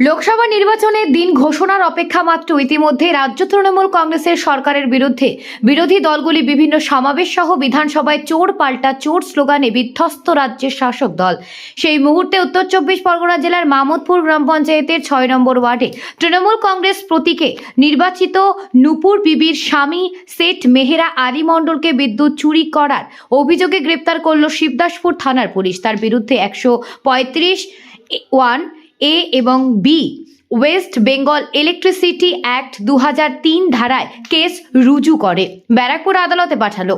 লোকসভা নির্বাচনের দিন ঘোষণার অপেক্ষা মাত্র ইতিমধ্যে রাজ্য তৃণমূল কংগ্রেসের সরকারের বিরুদ্ধে বিরোধী দলগুলি বিভিন্ন সমাবেশ সহ বিধানসভায় চোর পাল্টা চোর স্লোগানে বিধ্বস্ত রাজ্যের শাসক দল। সেই মুহূর্তে উত্তর চব্বিশ পরগনা জেলার মামদপুর গ্রাম পঞ্চায়েতের ছয় নম্বর ওয়ার্ডে তৃণমূল কংগ্রেস প্রতীকে নির্বাচিত নূপুর বিবির স্বামী সেট মেহেরা আলী মণ্ডলকে বিদ্যুৎ চুরি করার অভিযোগে গ্রেপ্তার করল শিবদাসপুর থানার পুলিশ। তার বিরুদ্ধে একশো পঁয়ত্রিশ ওয়ান এ এবং B West Bengal electricity act দু হাজার তিন ধারায় কেস রুজু করে। ব্যারাকপুর আদালতে পাঠালো।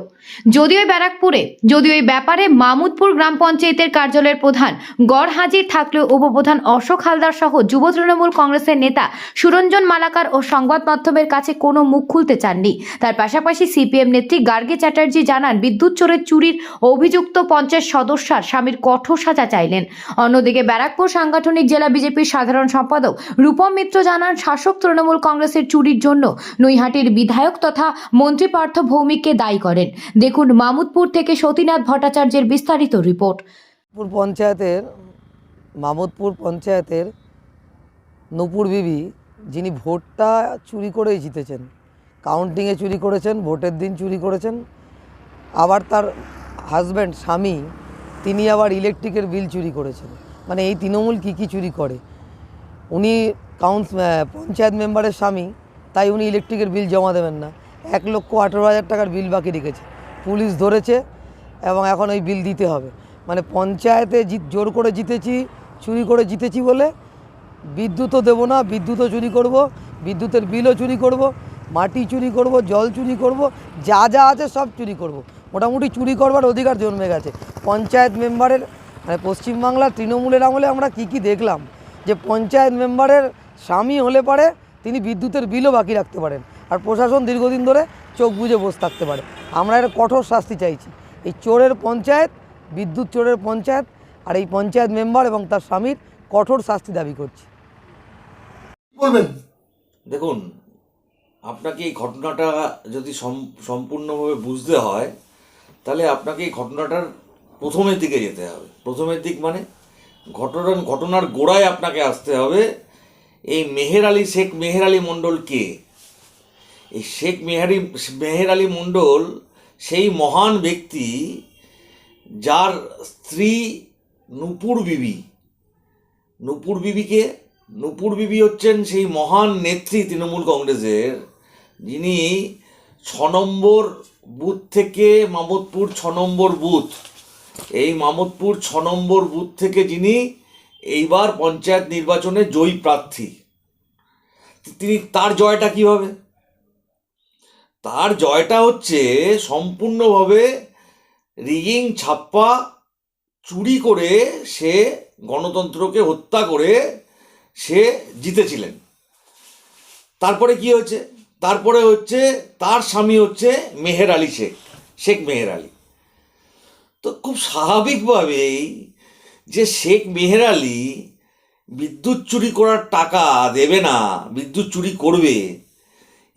যদিও ব্যারাকপুরে, যদিও এই ব্যাপারে মামুদপুর গ্রাম পঞ্চায়েতের কার্যালয়ের প্রধান গড় হাজির থাকলেও উপপ্রধান অশোক হালদার সহ যুব তৃণমূল কংগ্রেসের নেতা সুরঞ্জন মালাকার ও সংবাদ মাধ্যমের কাছে কোনো মুখ খুলতে চাননি। তার পাশাপাশি সিপিএম নেত্রী গার্গে চ্যাটার্জি জানান, বিদ্যুৎ চোরের চুরির অভিযুক্ত পঞ্চায়েত সদস্যার স্বামীর কঠোর সাজা চাইলেন। অন্যদিকে ব্যারাকপুর সাংগঠনিক জেলা বিজেপির সাধারণ সম্পাদক রূপম মিত্র জানান, শাসক তৃণমূল কংগ্রেসের চুরির জন্য নৈহাটির বিধায়ক তথা মন্ত্রী পার্থ ভৌমিককে দায়ী করেন। দেখুন, মামুদপুর থেকে সতীনাথ ভট্টাচার্যের বিস্তারিত রিপোর্ট। পঞ্চায়েতের, মামুদপুর পঞ্চায়েতের নূপুর বিবি, যিনি ভোটটা চুরি করেই জিতেছেন কাউন্টিংয়ে চুরি করেছেন, ভোটের দিন চুরি করেছেন, আবার তার হাজব্যান্ড স্বামী, তিনি আবার ইলেকট্রিকের বিল চুরি করেছেন। মানে এই তৃণমূল কী কী চুরি করে? উনি কাউন্স পঞ্চায়েত মেম্বারের স্বামী, তাই উনি ইলেকট্রিকের বিল জমা দেবেন না। এক লক্ষ আঠেরো হাজার টাকার বিল বাকি রেখেছে। পুলিশ ধরেছে এবং এখন ওই বিল দিতে হবে। মানে পঞ্চায়েতে জিত জোর করে জিতেছি, চুরি করে জিতেছি বলে বিদ্যুৎও দেবো না বিদ্যুৎও চুরি করব, বিদ্যুতের বিলও চুরি করব, মাটি চুরি করব, জল চুরি করব, যা যা আছে সব চুরি করব। মোটামুটি চুরি করবার অধিকার জন্মে গেছে। পঞ্চায়েত মেম্বারের মানে পশ্চিমবাংলার তৃণমূলের আমলে আমরা কি কি দেখলাম? যে পঞ্চায়েত মেম্বারের স্বামী হলে পারে তিনি বিদ্যুতের বিলও বাকি রাখতে পারেন। আর প্রশাসন দীর্ঘদিন ধরে চোখ বুজে বসে থাকতে পারে। আমরা এর কঠোর শাস্তি চাইছি। এই চোরের পঞ্চায়েত বিদ্যুৎ চোরের পঞ্চায়েত আর এই পঞ্চায়েত মেম্বার এবং তার স্বামীর কঠোর শাস্তি দাবি করছি। বলবেন? দেখুন আপনাকে এই ঘটনাটা যদি সম্পূর্ণভাবে বুঝতে হয় তাহলে আপনাকে এই ঘটনাটার প্রথমের দিকে যেতে হবে। প্রথমের দিক মানে ঘটনা, ঘটনার গোড়ায় আপনাকে আসতে হবে। এই মেহের আলী শেখ, মেহের আলী মণ্ডল কে? এই শেখ মেহারি মেহের আলী মণ্ডল সেই মহান ব্যক্তি যার স্ত্রী নূপুর বিবি। নূপুর বিবিকে নূপুর বিবি হচ্ছেন সেই মহান নেত্রী তৃণমূল কংগ্রেসের, যিনি ছ নম্বর বুথ থেকে মামদপুর ছ নম্বর বুথ এই মামদপুর ছ নম্বর বুথ থেকে যিনি এইবার পঞ্চায়েত নির্বাচনে জয়ী প্রার্থী, তিনি তার জয়টা কীভাবে? তার জয়টা হচ্ছে সম্পূর্ণভাবে রিগিং ছাপ্পা চুরি করে সে গণতন্ত্রকে হত্যা করে সে জিতেছিলেন। তারপরে কি হয়েছে? তারপরে হচ্ছে তার স্বামী হচ্ছে মেহের আলী শেখ শেখ মেহের আলী। তো খুব স্বাভাবিকভাবেই যে শেখ মেহের আলী বিদ্যুৎ চুরি করার টাকা দেবে না, বিদ্যুৎ চুরি করবে,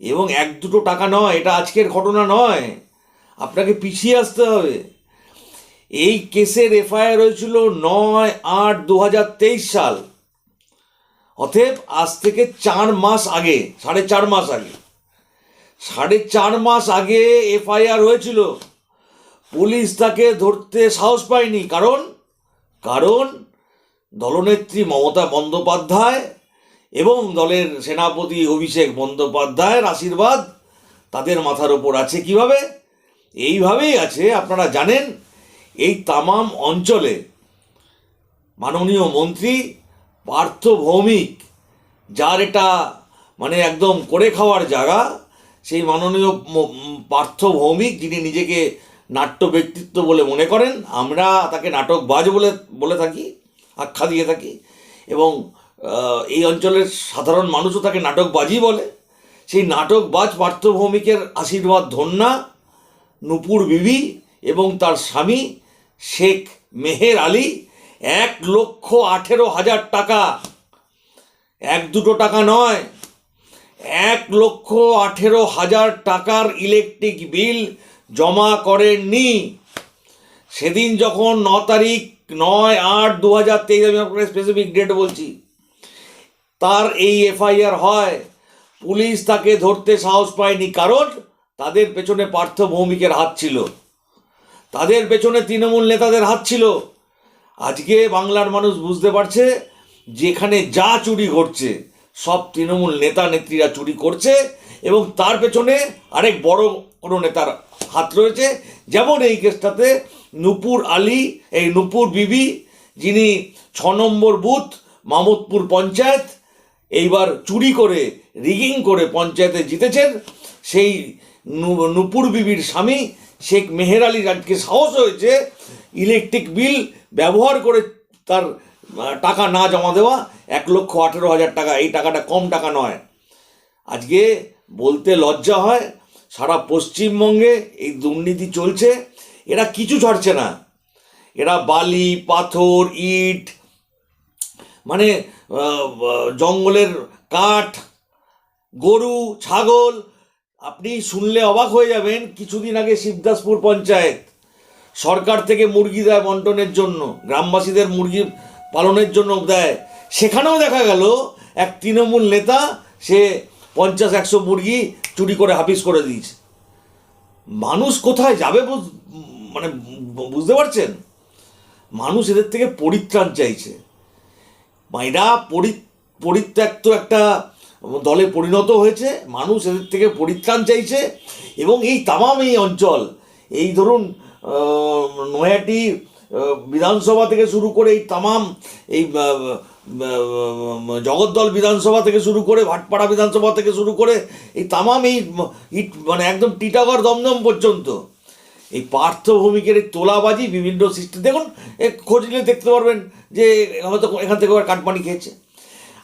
এবং এক দুটো টাকা নয়, এটা আজকের ঘটনা নয়, আপনাকে পিছিয়ে আসতে হবে। এই কেসের এফআইআর হয়েছিল নয় আট দু সাল, অতএব আজ থেকে চার মাস আগে, সাড়ে চার মাস আগে, সাড়ে চার মাস আগে এফআইআর হয়েছিল। পুলিশ তাকে ধরতে সাহস পায়নি। কারণ? কারণ দলনেত্রী মমতা বন্দ্যোপাধ্যায় এবং দলের সেনাপতি অভিষেক বন্দ্যোপাধ্যায়ের আশীর্বাদ তাদের মাথার ওপর আছে কীভাবে? এইভাবেই আছে, আপনারা জানেন, এই তামাম অঞ্চলে মাননীয় মন্ত্রী পার্থ ভৌমিক, যার এটা মানে একদম করে খাওয়ার জায়গা, সেই মাননীয় পার্থ ভৌমিক, যিনি নিজেকে নাট্য ব্যক্তিত্ব বলে মনে করেন, আমরা তাকে নাটকবাজ বলে বলে থাকি, আখ্যা দিয়ে থাকি এবং এই অঞ্চলের সাধারণ মানুষও তাকে নাটকবাজই বলে। সেই নাটকবাজ পার্থ ভৌমিকের আশীর্বাদ ধন্যা, নূপুর বিবি এবং তার স্বামী শেখ মেহের আলী, এক লক্ষ আঠেরো হাজার টাকা। এক দুটো টাকা নয়, এক লক্ষ আঠেরো হাজার টাকার ইলেকট্রিক বিল জমা করেননি। সেদিন যখন ন তারিখ নয় আট দু হাজার তেইশ আমি আপনাকে স্পেসিফিক ডেট বলছি, তার এই এফআইআর হয়, পুলিশ তাকে ধরতে সাহস পায়নি কারণ তাদের পেছনে পার্থ ভৌমিকের হাত ছিল। তাদের পেছনে তৃণমূল নেতাদের হাত ছিল। আজকে বাংলার মানুষ বুঝতে পারছে, যেখানে যা চুরি ঘটছে, সব তৃণমূল নেতা নেত্রীরা চুরি করছে এবং তার পেছনে আরেক বড় কোনো নেতার হাত রয়েছে। যেমন এই কেসটাতে নুপুর আলী, এই নুপুর বিবি, যিনি ছ নম্বর বুথ মামুদপুর পঞ্চায়েত, এইবার চুরি করে, রিগিং করে পঞ্চায়েতে জিতেছেন। সেই নুপুর বিবির স্বামী শেখ মেহের আলীর আজকে সাহস হয়েছে, ইলেকট্রিক বিল ব্যবহার করে তার টাকা না জমা দেওয়া, এক লক্ষ আঠেরো হাজার টাকা। এই টাকাটা কম টাকা নয়। আজকে বলতে লজ্জা হয় সারা পশ্চিমবঙ্গে এই দুর্নীতি চলছে। এরা কিছু ছাড়ছে না। এরা বালি, পাথর, ইট মানে জঙ্গলের কাঠ, গরু, ছাগল, আপনি শুনলে অবাক হয়ে যাবেন, কিছুদিন আগে শিবদাসপুর পঞ্চায়েত সরকার থেকে মুরগি দেয় বন্টনের জন্য, গ্রামবাসীদের মুরগি পালনের জন্য দেয়। সেখানেও দেখা গেল, এক তৃণমূল নেতা, সে পঞ্চাশ একশো মুরগি চুরি করে হাফিস করে দিয়েছে। মানুষ কোথায় যাবে মানে বুঝতে পারছেন? মানুষ এদের থেকে পরিত্রাণ চাইছে। এরা পরি, পরিত্যক্ত একটা দলে পরিণত হয়েছে, মানুষ এদের থেকে পরিত্রাণ চাইছে এবং এই তামাম এই অঞ্চল, এই ধরুন নয়াটি বিধানসভা থেকে শুরু করে এই তামাম এই জগদ্দল বিধানসভা থেকে শুরু করে ভাটপাড়া বিধানসভা থেকে শুরু করে এই তামাম এই ইট মানে একদম টিটাগড় দমদম পর্যন্ত এই পার্থভূমিকের এই তোলাবাজি বিভিন্ন সিস্টেম দেখুন খোঁজ নিলে দেখতে পারবেন যে হয়তো এখান থেকে আবার খেয়েছে।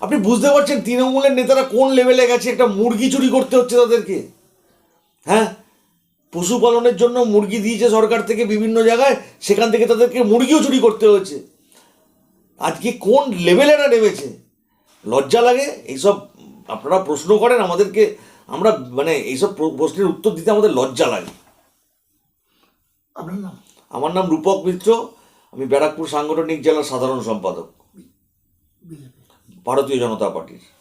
আপনি বুঝতে পারছেন তৃণমূলের নেতারা কোন লেভেলে গেছে? একটা মুরগি চুরি করতে হচ্ছে তাদেরকে। হ্যাঁ? পশুপালনের জন্য মুরগি দিয়েছে সরকার থেকে বিভিন্ন জায়গায়, সেখান থেকে তাদেরকে মুরগিও চুরি করতে হয়েছে। আজকে কোন লেভেলে এরা নেমেছে? লজ্জা লাগে? এইসব আপনারা প্রশ্ন করেন আমাদেরকে আমরা মানে এইসব প্রশ্নের উত্তর দিতে আমাদের লজ্জা লাগে। আপনার নাম? আমার নাম রূপক মিত্র আমি ব্যারাকপুর সাংগঠনিক জেলার সাধারণ সম্পাদক। ভারতীয় জনতা পার্টির।